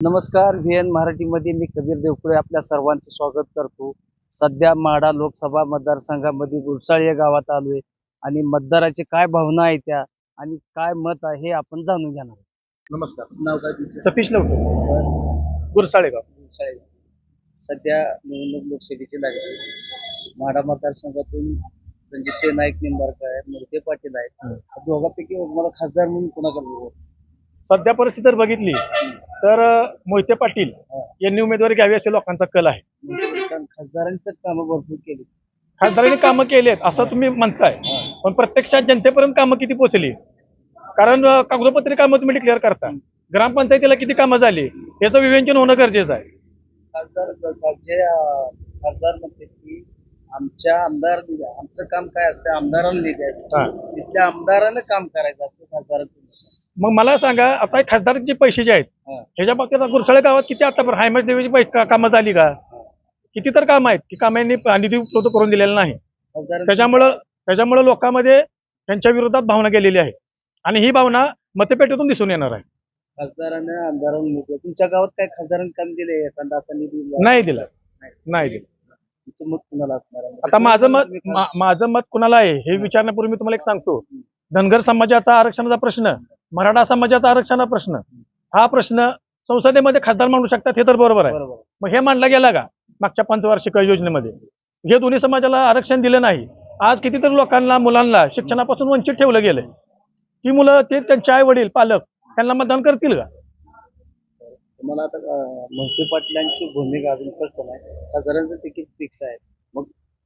नमस्कार V N मराठीमध्ये मी कबीर देवकुळे आपल्या सर्वांचे स्वागत करतो. सध्या माढा लोकसभा मतदारसंघामध्ये गुरसाळ या गावात आलोय आणि मतदाराचे काय भावना आहेत त्या आणि काय मत आहे हे आपण जाणून घेणार आहोत. नमस्कार. नाव काय तुमचं? सतीश लवटे गुरसाळेगाव गुरसाळे. सध्या निवडणूक लोकसभेची लागली माढा मतदारसंघातून रणजितसिंह नाईक निंबाळकर आहेत मोहिते पाटील आहेत. दोघांपैकी मला खासदार म्हणून कोणाकडे? सध्या परिस्थिती जर बघितली. तर मोहिते पाटील. यांनी उमेदवारी घ्यावी असे लोकांचा कल आहे. तर कामं भरपूर केली. खासदारांनी कामं केलेत असं तुम्ही म्हणताय. पण प्रत्यक्षात जनतेपर्यंत कामं किती पोहोचली? कारण कागदोपत्री कामं तुम्ही डिक्लेअर करता. ग्रामपंचायतीला किती कामं झाली? याचं विवेचन होणं गरजेचं आहे. खासदार जे खासदार म्हणते की आमच्या आमदार आमचं काम काय असतं? आहे हा. तिथल्या आमदारानं काम करायचं असं खासदाराचं मग मला सांगा आता खासदारांचे पैसे जे आहेत. ह्याच्या बाबतीत आता गुरसाळे गावात किती आतापर्यंत हायमत देवीची कामं झाली का? किती तर कामं आहेत की कामांनी निधी उपलब्ध करून दिलेला नाही. त्याच्यामुळं त्याच्यामुळं लोकांमध्ये त्यांच्या विरोधात भावना गेलेली आहे. आणि ही भावना मतपेटीतून दिसून येणार आहे. खासदारानं. तुमच्या गावात काय खासदारांनी काम दिले? नाही दिला. नाही दिला? आता माझं मत माझं मत कुणाला आहे? हे विचारण्यापूर्वी मी तुम्हाला एक सांगतो. धनगर समाजाचा आरक्षणाचा प्रश्न मराठा समाजाचा आरक्षणाचा प्रश्न हा प्रश्न संसदेमध्ये खासदार मांडू शकतात हे तर बरोबर आहे. मग हे मांडला गेला का? मागच्या पंचवार्षिक योजनेमध्ये. हे दोन्ही समाजाला आरक्षण दिलं नाही. आज कितीतरी लोकांना मुलांना शिक्षणापासून वंचित ठेवलं गेलंय. ती मुलं ते त्यांचे आई वडील पालक त्यांना मतदान करतील का? तुम्हाला आता मोहिते पाटलांची भूमिका अजून स्पष्ट नाही. खासदारांचं तिकीट फिक्स आहे. मग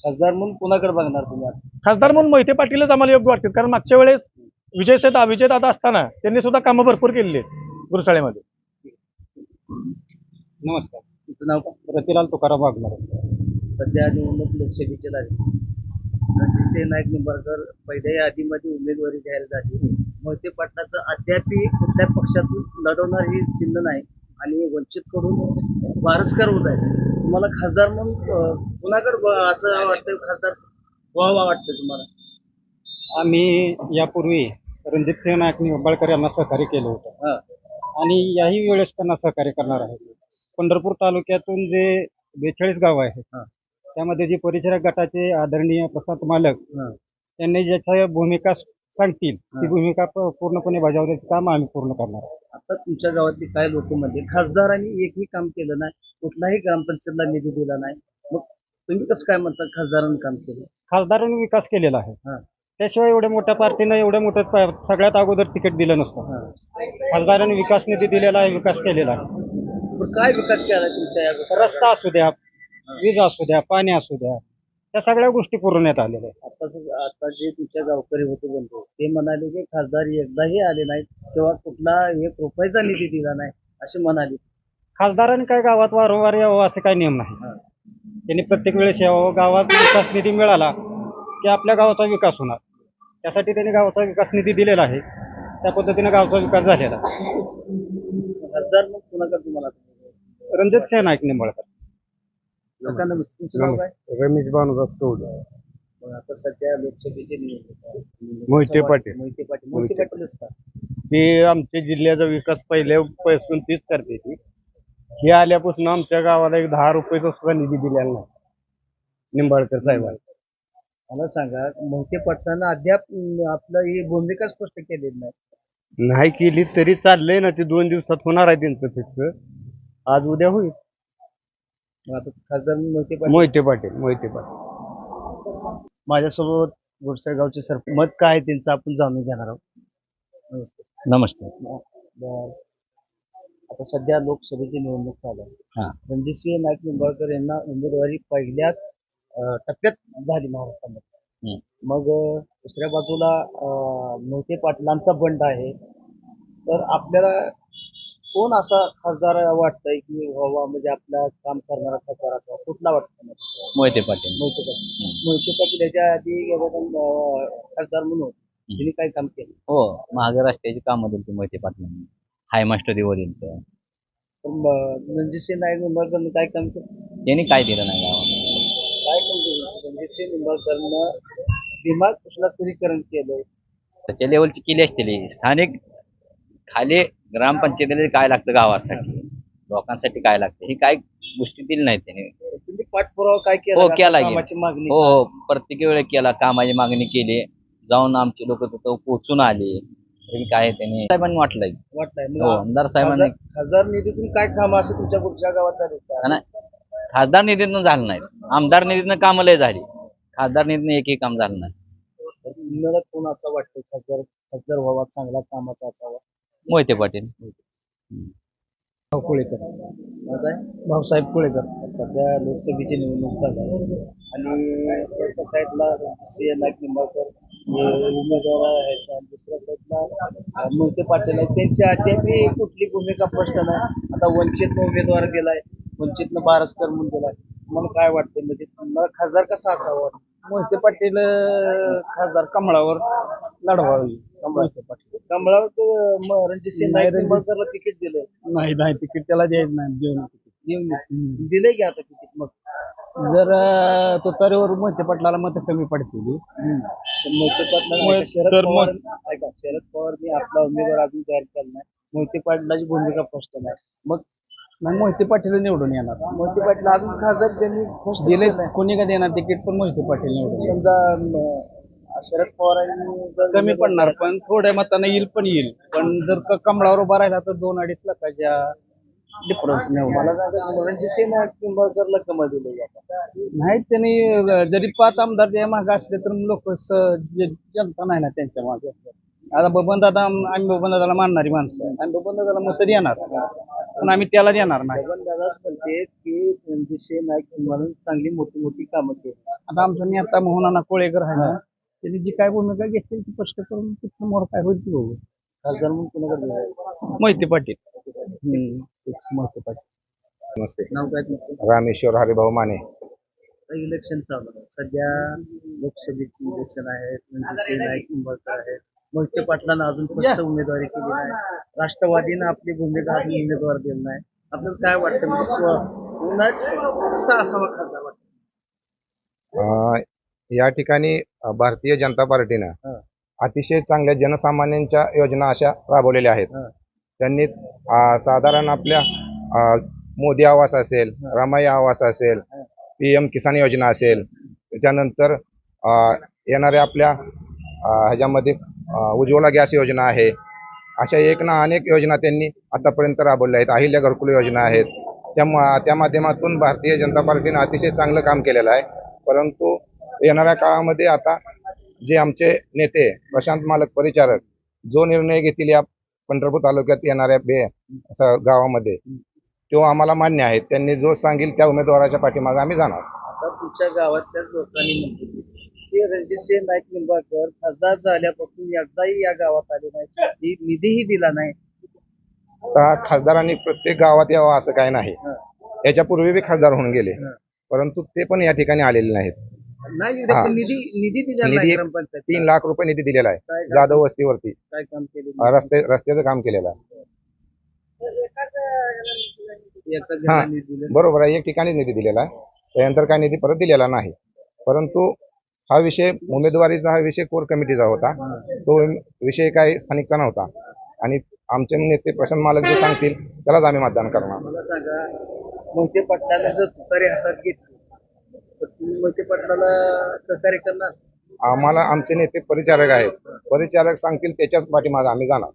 खासदार म्हणून कुणाकडे बघणार तुम्ही खासदार म्हणून मोहिते पाटीलच आम्हाला योग्य वाटतील. कारण मागच्या वेळेस विजय शेत विजय दादा असताना त्यांनी सुद्धा कामं भरपूर केलेली आहेत गुरसाळेमध्ये नमस्कार. तुमचं नाव काय? रतिलाल तुकाराम वाघमारे. सध्या निवडणूक लोकसभेची लागली रणजितसिंह नाईक निंबाळकर पहिल्या यादीमध्ये उमेदवारी जाहीर झाली मोहिते पाटलाचं अद्यापही कुठल्या पक्षातून लढवणार हे चिन्ह नाही. आणि वंचित कडून वारसकर होत आहे तुम्हाला खासदार म्हणून कुणाकडे असं वाटतं खासदार व्हावा वाटतं तुम्हाला? आम्ही यापूर्वी रणजितसिंह नाईक निंबाळकर यांना सहकार्य केलं होतं. आणि याही वेळेस त्यांना सहकार्य करणार आहे पंढरपूर तालुक्यातून जे बेचाळीस गाव आहेत हा. त्यामध्ये जे परिचारक गटाचे आदरणीय प्रसाद मालक. त्यांनी ज्याच्या भूमिका सांगतील. ती भूमिका पूर्णपणे बजावण्याचं काम आम्ही पूर्ण करणार आहोत आता तुमच्या गावातली काय लोक म्हणजे खासदारांनी एकही काम केलं नाही कुठलाही ग्रामपंचायतला निधी दिला नाही मग तुम्ही कसं काय म्हणता खासदारांनी काम केलं खासदारांनी विकास केलेला आहे. त्याशिवाय एवढ्या मोठ्या पार्टीनं एवढ्या मोठ्या प- सगळ्यात अगोदर तिकीट दिलं नसतं. खासदारांनी विकास निधी दिलेला आहे विकास केलेला आहे पण काय विकास केला तुमच्या या? रस्ता असू द्या वीज असू द्या पाणी असू द्या त्या सगळ्या गोष्टी पुरवण्यात आलेल्या आहेत आता आता जे तुमच्या गावकरी होते बंधू ते म्हणाले की खासदार एकदाही आले नाहीत किंवा कुठला एक रुपयाचा निधी दिला नाही असे म्हणाले खासदारांनी काय गावात वारंवार यावं असे काही नियम नाही. त्यांनी प्रत्येक वेळेस यावं गावात विकास निधी मिळाला की आपल्या गावाचा विकास होणार त्यासाठी त्यांनी गावाचा विकास निधी दिलेला आहे. त्या पद्धतीने गावाचा विकास झालेला आहे. खासदार मग कुणाकडे तुम्हाला रणजित सिंह नाईक निंबाळकर. लोकांना विच- तुमचं नाव काय? रमेश भानुदास कौड मग आता सध्या लोकसभेचे निवडणूक आहे. मोहिते पाटील. मोहिते पाटील. मोहिते मोहिते पाटीलच का ते आमच्या जिल्ह्याचा विकास पहिल्यापासून तीच करते ती. हे आल्यापासून आमच्या गावाला एक दहा रुपयाचा सुद्धा निधी दिलेला नाही. निंबाळकर साहेबांनी. मला सांगा मोहिते पाटलांना अद्याप आपलं ही भूमिका स्पष्ट केलेली नाही. नाही केली तरी चाललंय ना ते दोन दिवसात होणार आहे त्यांचं फिक्स आज उद्या होईल. मग आता खासदार मोहिते पाटील मोहिते पाटील मोहिते पाटील. माझ्यासोबत गुडसरगावचे सर मत काय आहे त्यांचं आपण जाणून घेणार आहोत. नमस्ते. नमस्ते. बर. आता सध्या लोकसभेची निवडणूक चालू आहे. हा. रणजितसिंह नाईक निंबाळकर यांना उमेदवारी पहिल्याच टप्प्यात झाली महाराष्ट्रामध्ये. मग दुसऱ्या बाजूला मोहिते पाटलांचा बंड आहे. तर आपल्याला कोण असा खासदार वाटतंय की व्हावा म्हणजे आपला काम करणारा खासदार असा कुठला वाटतं मोहिते पाटील. मोहिते पाटील. मोहिते पाटील याच्या आधी खासदार म्हणून त्यांनी काय काम केलं? हो महाग रस्त्याची कामं दिली मोहिते पाटलांनी. हाय मास्टर देव दिलं रणजितसिंह नाईक निंबाळकरनं काय काम केलं? त्यांनी काय दिलं नाही गावाला. रणजितसिंह निंबाळकरनं भीमा कृष्णापुरीकरण केलंय. त्याच्या लेवलची केली असतील स्थानिक खाली ग्रामपंचायतीला काय लागतं गावासाठी? लोकांसाठी काय लागतं? हे काय गोष्टी दिली नाहीत त्यांनी. तुम्ही पाठपुरावा काय केला? हो? केला. कामाची मागणी हो हो. प्रत्येक वेळेला केला कामाची मागणी केली. जाऊन आमचे लोक तिथं पोहोचून आले. तरी काय त्यांनी? साहेबांनी वाटलंय. वाटतंय हो मग आमदार साहेबांनी खासदार खासदार निधीतून काय काम असं तुमच्या कुठच्या गावात झाले? का? नाही, खासदार निधीतून झालं नाही. आमदार निधीतनं कामं लय झाली. खासदार निधीनं एकही काम झालं नाही. तुम्हाला कोण असं वाटतं? खासदार खासदार व्हावा चांगला कामाचा असावा? मोहिते पाटील. मग काय? भाऊसाहेब कुळेकर. सध्या लोकसभेची निवडणूक चालू आहे. आणि एका साईडला सी नाईक निंबाळकर हे उमेदवार आहेत. आणि दुसऱ्या साईडला मोहिते पाटील आहेत. त्यांची अद्यापही कुठली भूमिका स्पष्ट नाही. आता वंचितनं उमेदवार दिलाय वंचितनं बारसकर म्हणून दिलाय मला काय वाटतं म्हणजे तुम्हाला खासदार कसा असावा मोहिते पाटील अं, खासदार कमळावर लढवावी. मोहिते पाटील. कमळावर म- नाईक निंबाळकरला तिकीट दिलंय. नाही नाही तिकीट त्याला द्यायचं नाही देऊ देऊन दिलंय की आता तिकीट मग? जर अं, तुतारीवर मोहिते पाटलाला मत कमी पडतील. मोहिते पाटला शरद तर पवार ऐका शरद पवारनी आपला उमेदवार अजून तयार केला नाही. मोहिते पाटलाची भूमिका स्पष्ट नाही. मग नाही मोहिते पाटील निवडून येणार. मोहिते पाटील अजून खासदार त्यांनी स्पष्ट दिले केलं. कोणी का देणार तिकीट पण मोहिते पाटील निवडून येणार. समजा अं, शरद पवारांनी जर कमी पडणार पण थोड्या मतानं येईल पण येईल. पण जर क- कमळावर उभा राहिला तर दोन अडीच लाखाच्या डिफरन्स मला सांगा कमळ दिलं नाही त्यांनी अं, जरी पाच आमदार जे मागे असले तर लोक जनता नाही ना त्यांच्या मागे. आता बबन दादा आम्ही बबन दादाला मानणारी माणसं आहे. आम्ही बबन दादाला मत देणार. पण आम्ही त्याला देणार नाही. म्हणते की नाईक म्हणून चांगली मोठी मोठी कामं केली. आता आमचा नेता मोहनाना कोळेकर आहे ना त्यांनी जी काय भूमिका घेतली ती स्पष्ट करून तिथून मोर काय होईल ती बघू. खासदार म्हणून कुणाकडे मोहिते पाटील. मोहिते पाटील. नमस्ते. नाव काय रामेश्वर हरिभाऊ माने. इलेक्शन चालू आहे? सध्या लोकसभेची इलेक्शन आहे रणजितसिंह नाईक निंबाळकर आहेत. मोहिते पाटलांना अजून फक्त उमेदवारी केली नाही. राष्ट्रवादीनं आपली भूमिका अजून उमेदवार दिला नाही. आपल्याला काय वाटतं? म्हणजे कसा असावा खासदार वाटतं? या ठिकाणी भारतीय जनता पार्टीनं. अतिशय चांगल्या जनसामान्यांच्या योजना अशा राबवलेल्या आहेत. हा. त्यांनी साधारण आपल्या अं, मोदी आवास असेल रमाई आवास असेल पी एम किसान योजना असेल त्याच्यानंतर अं, येणाऱ्या आपल्या ह्याच्यामध्ये उज्ज्वला गॅस योजना आहे. अशा एक ना अनेक योजना त्यांनी आतापर्यंत राबवल्या आहेत. अहिल्या घरकुल योजना आहेत. त्या त्या माध्यमातून भारतीय जनता पार्टीनं अतिशय चांगलं काम केलेलं आहे. परंतु येणाऱ्या काळामध्ये आता जे आमचे नेते प्रशांत मालक परिचारक जो निर्णय घेतील या पंढरपूर तालुक्यात येणाऱ्या बे गावामध्ये तो आम्हाला मान्य आहे. त्यांनी जो सांगेल त्या उमेदवाराच्या पाठीमागे आम्ही जाणार. आता तुमच्या गावातल्याच लोकांनी की रणजितसिंह नाईक निंबाळकर खासदार झाल्यापासून एकदाही या गावात आले नाही. ही निधीही दिला नाही. आता खासदारांनी प्रत्येक गावात यावं असं काय नाही. याच्यापूर्वी बी खासदार होऊन गेले. परंतु ते पण या ठिकाणी आलेले नाहीत. नाही. निधी तीन लाख रुपये निधी दिलेला आहे? जाधव वस्तीवरती. काय काम केले अं, रस्ते रस्त्याचं काम केलेलं आहे. हा. बरोबर आहे. एक ठिकाणी निधी दिलेला आहे. त्यानंतर काय निधी परत दिलेला नाही. परंतु हा विषय उमेदवारीचा हा विषय कोर कमिटीचा होता. तो विषय काय स्थानिकचा नव्हता. आणि आमचे नेते प्रशांत मालक जे सांगतील त्यालाच आम्ही मतदान करणार. मला सांगा मोहिते पाटलाला जर तुतारी हातात घेतली तर तुम्ही मोहिते पाटलाला सहकार्य करणार? आम्हाला आमचे नेते परिचारक आहेत. परिचारक सांगतील त्याच्याच पाठीमागे आम्ही जाणार.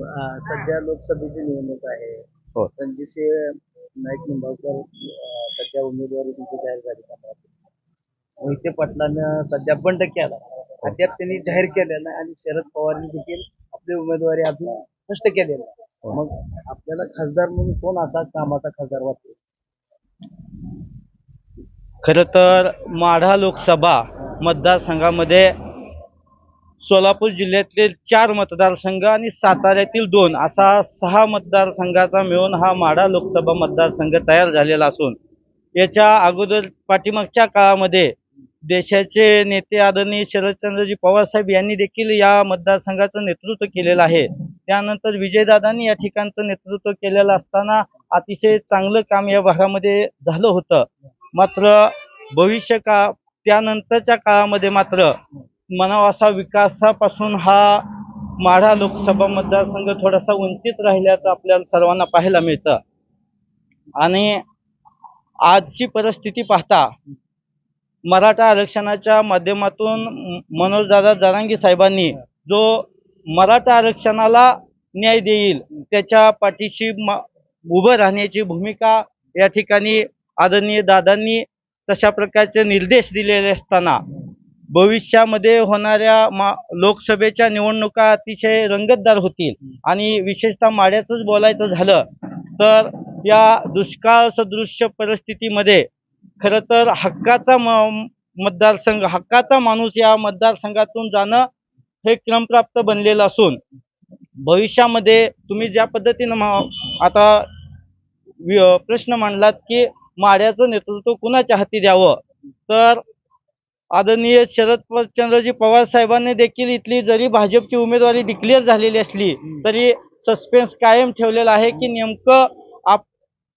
अं, सध्या लोकसभेची निवडणूक आहे. हो. रणजितसिंह नाईक निंबाळकर अं, सध्या उमेदवारी तुमची जाहीर झाली. का मोहिते पाटलानं सध्या बंड केला अद्याप त्यांनी जाहीर केलेला नाही आणि शरद पवारांनी देखील आपली उमेदवारी अजून स्पष्ट केलेली आहे. मग आपल्याला खासदार म्हणून कोण असा कामाचा खासदार वाटतो खर तर माढा लोकसभा मतदारसंघामध्ये सोलापूर जिल्ह्यातले चार मतदारसंघ आणि साताऱ्यातील दोन असा सहा मतदारसंघाचा मिळून हा माढा लोकसभा मतदारसंघ तयार झालेला असून याच्या अगोदर पाठीमागच्या काळामध्ये देशाचे नेते आदरणीय शरदचंद्रजी पवार साहेब यांनी देखील या मतदारसंघाचं नेतृत्व केलेलं आहे. त्यानंतर विजयदादांनी या ठिकाणचं नेतृत्व केलेलं असताना अतिशय चांगलं काम या भागामध्ये झालं होतं. मात्र भविष्य का त्यानंतरच्या काळामध्ये मात्र म्हणावा असा विकासापासून हा माढा लोकसभा मतदारसंघ थोडासा वंचित राहिल्याचं आपल्याला सर्वांना पाहायला मिळतं. आणि आजची परिस्थिती पाहता मराठा आरक्षणाच्या माध्यमातून मनोजदादा जरांगी साहेबांनी जो मराठा आरक्षणाला न्याय देईल त्याच्या पाठीशी उभं राहण्याची भूमिका या ठिकाणी आदरणीय दादांनी तशा प्रकारचे निर्देश दिलेले असताना भविष्यामध्ये होणाऱ्या मा- लोकसभेच्या निवडणुका अतिशय रंगतदार होतील आणि विशेषतः माड्याचंच बोलायचं झालं तर या दुष्काळ सदृश्य परिस्थितीमध्ये खरं तर हक्काचा मतदारसंघ हक्काचा माणूस या मतदारसंघातून जाणं हे क्रमप्राप्त बनलेलं असून भविष्यामध्ये तुम्ही ज्या पद्धतीनं आता प्रश्न मांडलात की माड्याचं नेतृत्व कुणाच्या हाती द्यावं? तर आदरणीय शरदचंद्रजी पवार साहेबांनी देखील इथली जरी भाजपची उमेदवारी डिक्लेअर झालेली असली तरी सस्पेन्स कायम ठेवलेला आहे की नेमकं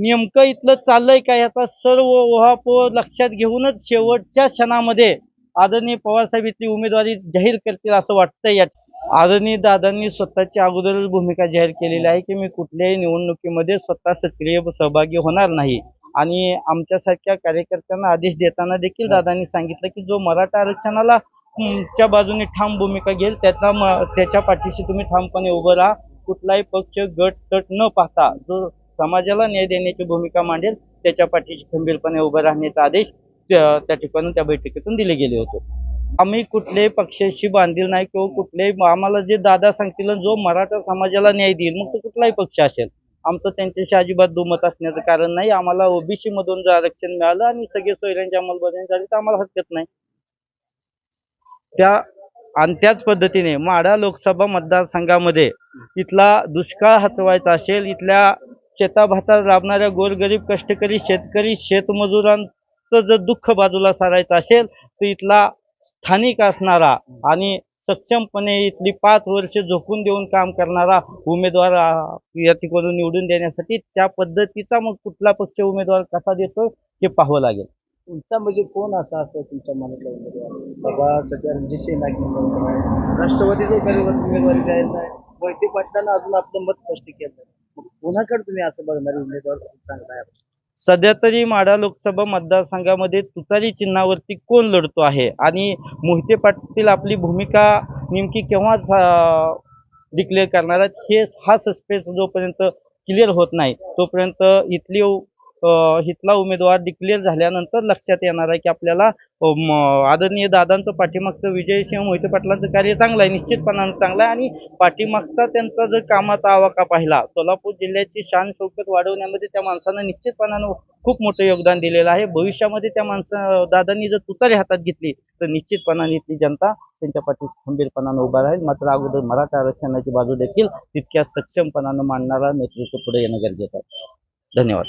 नेमकं इथलं चाललंय का याचा सर्व ओहापोह लक्षात घेऊनच शेवटच्या क्षणामध्ये आदरणीय पवारसाहेब इथली उमेदवारी जाहीर करतील असं वाटतंय या आदरणीय दादांनी स्वतःची अगोदरच भूमिका जाहीर केलेली आहे की मी कुठल्याही निवडणुकीमध्ये स्वतः सक्रिय सहभागी होणार नाही. आणि आमच्यासारख्या कार्यकर्त्यांना आदेश देताना देखील दादांनी सांगितलं की जो मराठा आरक्षणाला च्या बाजूने ठाम भूमिका घेईल त्याचा त्याच्या पाठीशी तुम्ही ठामपणे उभं राहा. कुठलाही पक्ष गट तट न पाहता जो समाजाला न्याय देण्याची भूमिका मांडेल त्याच्या पाठीशी खंबीरपणे उभं राहण्याचा आदेश त्या ठिकाणी त्या बैठकीतून दिले गेले होते. आम्ही कुठल्याही पक्षाशी बांधील नाही किंवा कुठल्याही आम्हाला जे दादा सांगतील जो मराठा समाजाला न्याय देईल मग तो कुठलाही पक्ष असेल. आमचं त्यांच्याशी अजिबात दुमत असण्याचं कारण नाही. आम्हाला ओबीसी मधून जर आरक्षण मिळालं आणि सगळे सोयऱ्यांची अंमलबजावणी झाली तर आम्हाला हरकत नाही. त्या आणि त्याच पद्धतीने माढा लोकसभा मतदारसंघामध्ये इथला दुष्काळ हटवायचा असेल इथल्या शेताभातात राबणाऱ्या गोरगरीब कष्टकरी शेतकरी शेतमजुरांचं जर दुःख बाजूला सारायचं असेल तर इथला स्थानिक असणारा आणि सक्षमपणे इथली पाच वर्ष झोकून देऊन काम करणारा उमेदवार या ठिकाणी निवडून देण्यासाठी त्या पद्धतीचा मग कुठला पक्ष उमेदवार कसा देतो हे पाहावं लागेल. तुमचा म्हणजे कोण असा असतो तुमच्या मनातला उमेदवार? बाबा सध्या रणजित नाईक राष्ट्रवादीचा उमेदवारी जाहीर नाही मोहिते पाटलांना अजून आपलं मत स्पष्ट केलं कोणाकडे तुम्ही असं बघणारे उमेदवार सांगताय सध्या तरी माढा लोकसभा मतदारसंघामध्ये तुतारी चिन्हावरती कोण लढतो आहे? आणि मोहिते पाटील आपली भूमिका नेमकी केव्हा डिक्लेअर करणार आहेत? हे हा सस्पेन्स जोपर्यंत क्लिअर होत नाही तोपर्यंत इथली हितला उमेदवार डिक्लेअर झाल्यानंतर लक्षात येणार आहे की आपल्याला आदरणीय दादांचं पाठीमागचं विजयसिंह मोहिते पाटलांचं कार्य चांगलं आहे निश्चितपणानं चांगलं आहे. आणि पाठीमागचा त्यांचा जर कामाचा आवाका पाहिला सोलापूर जिल्ह्याची शान शौकत वाढवण्यामध्ये त्या माणसानं निश्चितपणानं खूप मोठं योगदान दिलेलं आहे. भविष्यामध्ये त्या माणसं दादांनी जर तुतारी हातात घेतली तर निश्चितपणाने इथली जनता त्यांच्या पाठी खंबीरपणानं उभा राहील. मात्र अगोदर मराठा आरक्षणाची बाजू देखील तितक्या सक्षमपणानं मांडणारा नेतृत्व पुढे येणं गरजेचं आहे. धन्यवाद.